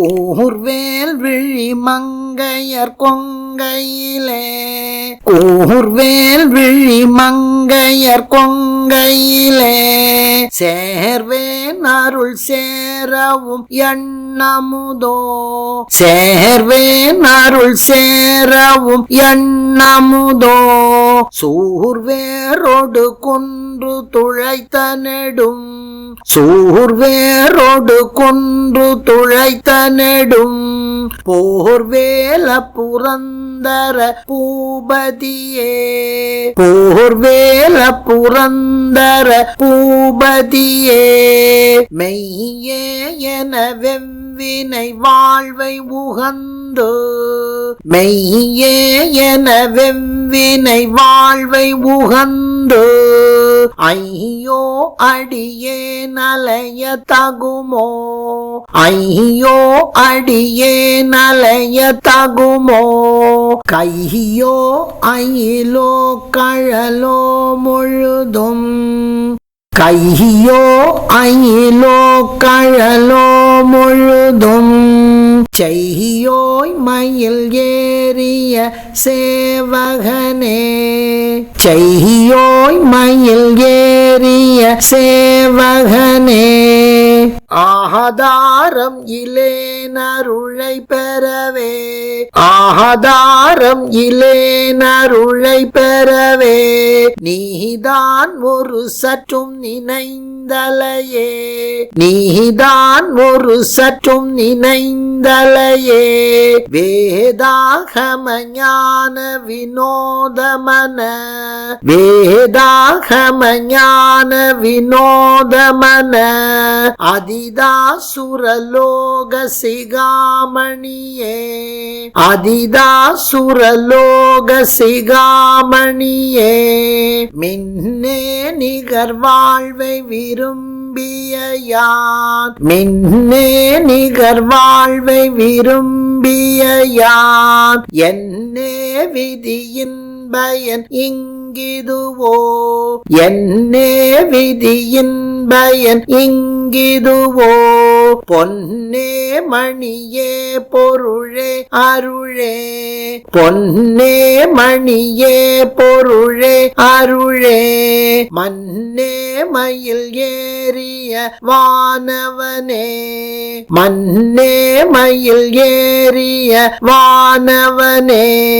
கூர்வேல் விழி மங்கையர் கொங்கையிலே. கூர்வேல் விழி மங்கையர் கொங்கையிலே. சேர்வேன் அருள் சேரவும் எண்ணமுதோ? சேர்வேன் அருள் சேரவும் எண்ணமுதோ? சூர்வேரோடு கொன்று துழைத்த நெடும். சூர்வேரோடு கொன்று துழைத்த நெடும். போர்வேல புறந்த புரந்தர பூபதியே. போர்வேல புரந்தர பூபதியே. மெய்யே என வெவ்வினை வாழ்வை உகந்து. மெய்யே என வெவ்வினை வாழ்வை உகந்து. ஐயோ அடியே நலைய தகுமோ. ஐயோ அடியே நலைய தகுமோ. கையோ அயிலோ கழலோ முழுதும் கையோ அயிலோ கழலோ முழுதும் செய்யோய் மயில் ஏறிய சேவகனே செய்யோய் மயில் ஏறிய சேவகனே ஆஹதாரம் இலேனருளை பெறவே. ஆஹதாரம் இலேனருளை பெறவே. நீதான் ஒரு சற்றும் நினைந்த நினைந்தலையே. நீதான் ஒரு சற்றும் நினைந்தலையே. வேதாகம ஞான வினோதமன வேதாகம ஞான வினோதமன அதிதாசுரலோக சிகாமணியே அதிதாசுரலோக சிகாமணியே மின்னே நிகர் வாழ்வை விரும்பிய யார் மின்னே நிகர் வாழ்வை விரும்பிய யார் என்னே விதியின் பயன் இங்கிதுவோ. என்னே விதியின் பயன் இங்கிதுவோ பொன்னே மணியே பொருளே அருளே. பொன்னே மணியே பொருளே அருளே. மன்னே மயில் ஏறிய வானவனே. மன்னே மயில் ஏறிய வானவனே.